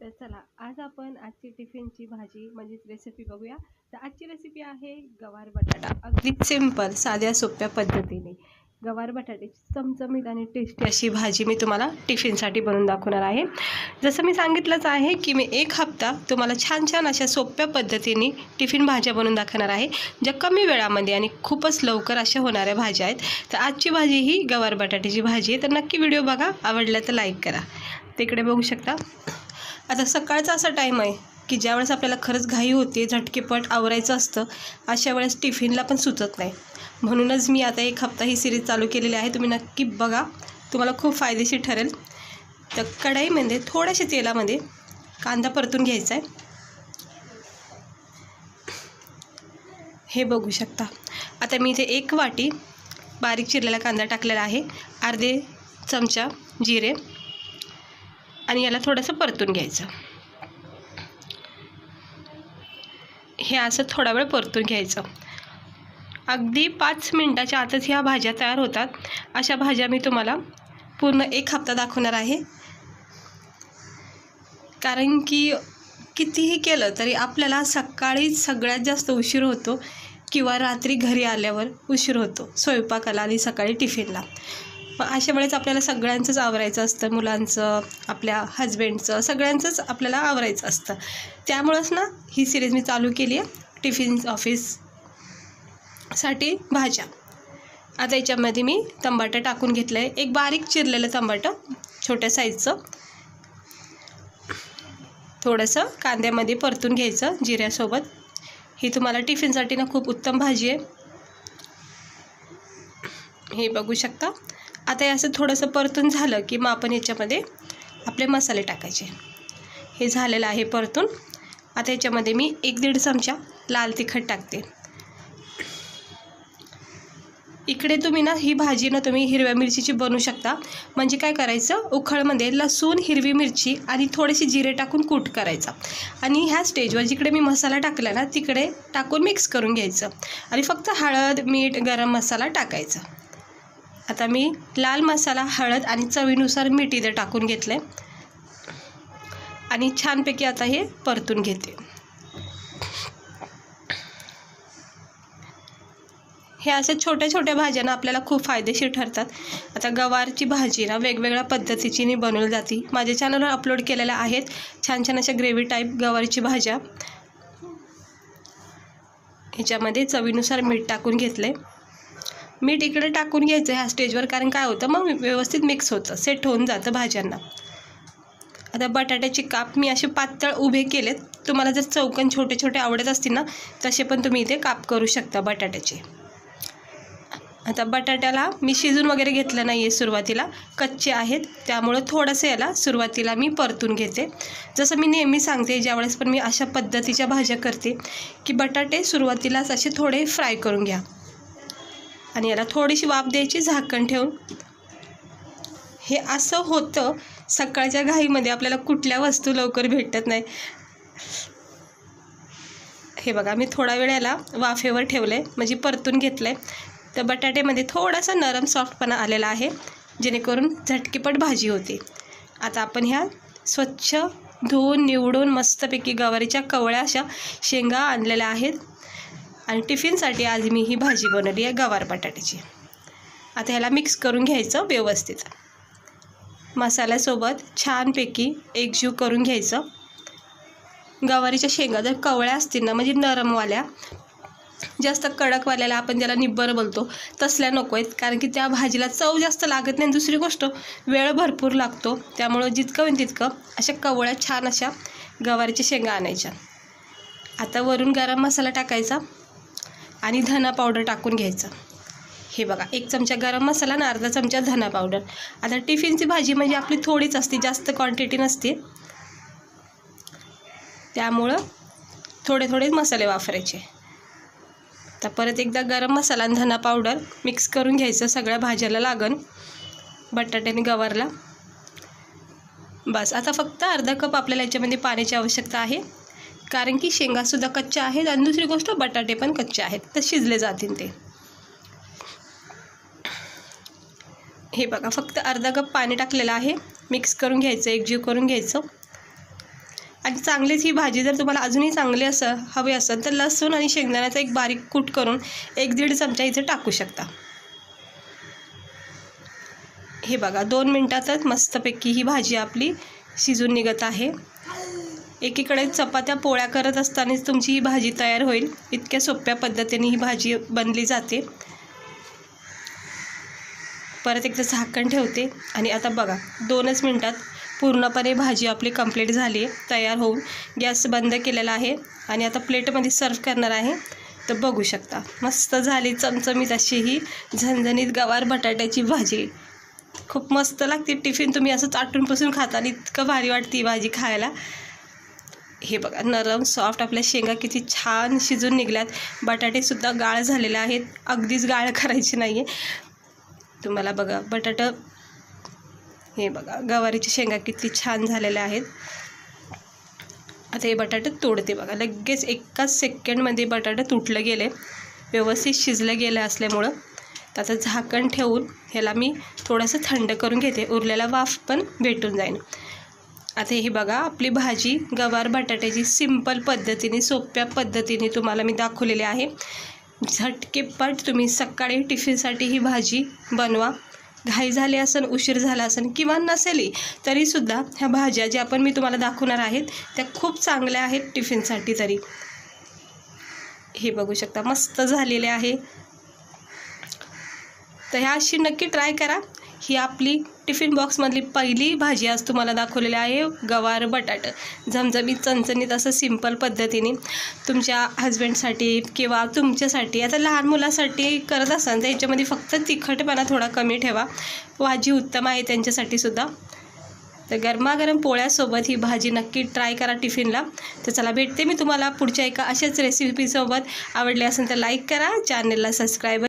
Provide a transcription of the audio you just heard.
तर चला आज आपण आजची टिफिनची भाजी म्हणजेच रेसिपी बघूया. तर आजची रेसिपी आहे गवार बटाटा. अगदी सिंपल साध्या सोप्या पद्धतीने. गवार बटाट्याची चमचमीत आणि टेस्टी अशी भाजी मी तुम्हाला टिफिनसाठी बनवून दाखवणार आहे. जसं मी सांगितलंच आहे की मी एक हप्ता तुम्हाला छान छान अशा सोप्या पद्धतीने टिफिन भाज्या बनवून दाखवणार आहे ज्या कमी वेळामध्ये आणि खूपच लवकर अशा होणाऱ्या भाज्या आहेत. तर आजची भाजी ही गवार बटाट्याची भाजी आहे. तर नक्की व्हिडिओ बघा आवडला तर लाईक करा. तिकडे बघू शकता. आता सकाळचा असा टाईम आहे की ज्यावेळेस आपल्याला खरंच घाई होते झटकेपट आवरायचं असतं अशा वेळेस टिफिनला पण सुचत नाही. म्हणूनच मी आता एक हप्ता ही सिरीज चालू केलेली आहे. तुम्ही नक्की बघा. तुम्हाला खूप फायदेशीर ठरेल. तर कढईमध्ये म्हणजे थोड्याशा तेलामध्ये कांदा परतून घ्यायचा आहे. हे बघू शकता. आता मी इथे एक वाटी बारीक चिरलेला कांदा टाकलेला आहे. अर्धे चमचा जिरे. आणि याला थोडंसं परतून घ्यायचं. हे असं थोडा वेळ परतून घ्यायचं. अगदी पाच मिनटाच्या आतच ह्या भाज्या तयार होतात. अशा भाज्या मी तुम्हाला पूर्ण एक हप्ता दाखवणार आहे. कारण की कितीही केलं तरी आपल्याला सकाळी सगळ्यात जास्त उशीर होतो किंवा रात्री घरी आल्यावर उशीर होतो. स्वयंपाकाला आणि सकाळी टिफिनला. मग अशा वेळेस आपल्याला सगळ्यांचंच आवरायचं असतं. मुलांचं आपल्या हजबंडचं सगळ्यांचंच आपल्याला आवरायचं असतं. त्यामुळंच ना ही सिरीज मी चालू केली आहे. टिफिन ऑफिससाठी भाज्या. आता याच्यामध्ये मी तंबाटं टाकून घेतलं आहे एक बारीक चिरलेलं तंबाटं छोट्या साईजचं थोडंसं कांद्यामध्ये परतून घ्यायचं जिऱ्यासोबत. ही तुम्हाला टिफिनसाठी ना खूप उत्तम भाजी आहे. हे बघू शकता. आता हे असं थोडंसं परतून झालं की मग आपण याच्यामध्ये आपले मसाले टाकायचे. हे झालेलं आहे परतून. आता याच्यामध्ये मी एक दीड चमचा लाल तिखट टाकते. इकडे तुम्ही ना ही भाजी ना तुम्ही हिरव्या मिरचीची बनवू शकता. म्हणजे काय करायचं? उखळमध्ये लसूण हिरवी मिरची आणि थोडेसे जिरे टाकून कूट करायचा. आणि ह्या स्टेजवर जिकडे मी मसाला टाकला ना तिकडे टाकून मिक्स करून घ्यायचं. आणि फक्त हळद मीठ गरम मसाला टाकायचा. आता मी लाल मसाला हळद आणि चवीनुसार मीठ इथं टाकून घेतलं. आहे आणि छानपैकी आता हे परतून घेते. हे अशा छोट्या छोट्या भाज्या ना आपल्याला खूप फायदेशीर ठरतात. आता गवारची भाजी ना वेगवेगळ्या पद्धतीची बनवली जाते. माझ्या चॅनलवर अपलोड केलेल्या आहेत. छान छान अशा ग्रेव्ही टाईप गवारीची भाज्या. ह्याच्यामध्ये चवीनुसार मीठ टाकून घेतलं. आहे मीठ इकडे टाकून घ्यायचं ह्या स्टेजवर कारण काय होतं मग व्यवस्थित मिक्स होतं सेट होऊन जातं भाज्यांना. आता बटाट्याचे काप मी असे पातळ उभे केलेत. तुम्हाला जर चौकन छोटे छोटे आवडत असतील ना तसे पण तुम्ही इथे काप करू शकता बटाट्याचे. आता बटाट्याला मी शिजून वगैरे घेतलं नाही आहे सुरुवातीला कच्चे आहेत त्यामुळं थोडंसं याला सुरुवातीला मी परतून घेते. जसं मी नेहमी सांगते ज्यावेळेस पण मी अशा पद्धतीच्या भाज्या करते की बटाटे सुरुवातीलाच असे थोडे फ्राय करून घ्या. आणि याला थोडीशी वाफ द्यायची झाकण ठेवून. हे असं होतं सकाळच्या घाईमध्ये आपल्याला कुठल्या वस्तू लवकर भेटत नाही. हे बघा मी थोडा वेळ याला वाफेवर ठेवलं आहे म्हणजे परतून घेतलं आहे तर बटाट्यामध्ये थोडासा नरम सॉफ्टपणा आलेला आहे जेणेकरून झटकीपट भाजी होते. आता आपण ह्या स्वच्छ धुवून निवडून मस्तपैकी गवारीच्या कवळ्या अशा शेंगा आणलेल्या आहेत. आणि टिफिनसाठी आज मी ही भाजी बनवली आहे गवार बटाट्याची. आता ह्याला मिक्स करून घ्यायचं व्यवस्थित. मसाल्यासोबत छानपैकी एकजीव करून घ्यायचं. गवारीच्या शेंगा जर कवळ्या असतील ना म्हणजे नरमवाल्या जास्त कडकवाल्याला आपण ज्याला निब्बर बोलतो तसल्या नको आहेत. कारण की त्या भाजीला चव जास्त लागत नाही. दुसरी गोष्ट वेळ भरपूर लागतो. त्यामुळं जितकं होईल तितकं अशा कवळ्या छान अशा गवारीच्या शेंगा आणायच्या. आता वरून गरम मसाला टाकायचा. आणि धना पावडर टाकून घ्यायचं. हे बघा एक चमचा गरम मसाला आणि अर्धा चमचा धना पावडर आता टिफिनची भाजी म्हणजे आपली थोडीच असते जास्त क्वांटिटी नसते. त्यामुळं थोडे थोडे मसाले वापरायचे. तर परत एकदा गरम मसाला आणि धना पावडर मिक्स करून घ्यायचं सगळ्या भाज्याला लागन बटाट्याने गवारला. बस आता फक्त अर्धा कप आपल्याला याच्यामध्ये पाण्याची आवश्यकता आहे. कारण की शेंगासुद्धा कच्च्या आहेत आणि दुसरी गोष्ट बटाटे पण कच्चे आहेत. तर शिजले जातील ते. हे बघा फक्त अर्धा कप पाणी टाकलेलं आहे. मिक्स करून घ्यायचं एकजीव करून घ्यायचं. आणि चांगलीच ही भाजी जर तुम्हाला अजूनही चांगली असं हवी असेल तर लसूण आणि शेंगदाण्याचा एक बारीक कूट करून एक दीड चमचा इथे टाकू शकता. हे बघा दोन मिनटातच मस्तपैकी ही भाजी आपली शिजून निघत आहे. एकीकडे चपात्या पोळ्या करत असतानाच तुमची ही भाजी तयार होईल. इतक्या सोप्या पद्धतीने ही भाजी बनली जाते. परत एकदा झाकण ठेवते. आणि आता बघा दोनच मिनटात पूर्णपणे भाजी आपली कंप्लीट झाली आहे. तयार होऊन गॅस बंद केलेला आहे. आणि आता प्लेटमध्ये सर्व करणार आहे. तर बघू शकता मस्त झाली चमचमीत अशी ही झणझणीत गवार बटाट्याची भाजी. खूप मस्त लागते टिफिन. तुम्ही असं चाटूनपासून खाता आणि इतकं भारी वाटते ही भाजी खायला. हे बघा नरम सॉफ्ट आपल्या शेंगा किती छान शिजून निघल्यात. बटाटेसुद्धा गाळ झालेले आहेत. अगदीच गाळ करायची नाही आहे तुम्हाला बघा बटाटा हे बघा गवारीची शेंगा किती छान झालेल्या आहेत. आता हे बटाटे तोडते बघा. लगेच एकाच सेकंडमध्ये बटाटे तुटलं गेले. व्यवस्थित शिजलं गेलं असल्यामुळं. तर आता झाकण ठेवून ह्याला मी थोडंसं थंड करून घेते. उरलेला वाफ पण भेटून जाईल. आता हे बघा आपली भाजी गवार बटाट्याची सिंपल पद्धतीने सोप्या पद्धतीने तुम्हाला मी दाखवलेली आहे. झटकेपट तुम्ही सकाळी टिफिनसाठी ही भाजी बनवा. घाई झाली असेल उशीर झाला असेल किंवा नसेलही तरीसुद्धा ह्या भाज्या ज्या आपण मी तुम्हाला दाखवणार आहेत त्या खूप चांगल्या आहेत टिफिनसाठी तरी. हे बघू शकता मस्त झालेले आहे. तर ह्या अशी नक्की ट्राय करा. ही आपली टिफिन बॉक्समधली पहिली भाजी आज तुम्हाला दाखवलेली आहे गवार बटाटं. झमझमीत चणचणीत असं सिंपल पद्धतीने तुमच्या हजबंडसाठी किंवा तुमच्यासाठी आता लहान मुलासाठी करत असाल तर याच्यामध्ये फक्त तिखटपणा थोडा कमी ठेवा. भाजी उत्तम आहे त्यांच्यासाठी सुद्धा. तर गरमागरम पोळ्यासोबत ही भाजी नक्की ट्राय करा टिफिनला. तर चला भेटते मी तुम्हाला पुढच्या एका अशाच रेसिपीसोबत आवडली असेल तर लाईक करा चॅनलला सबस्क्राईब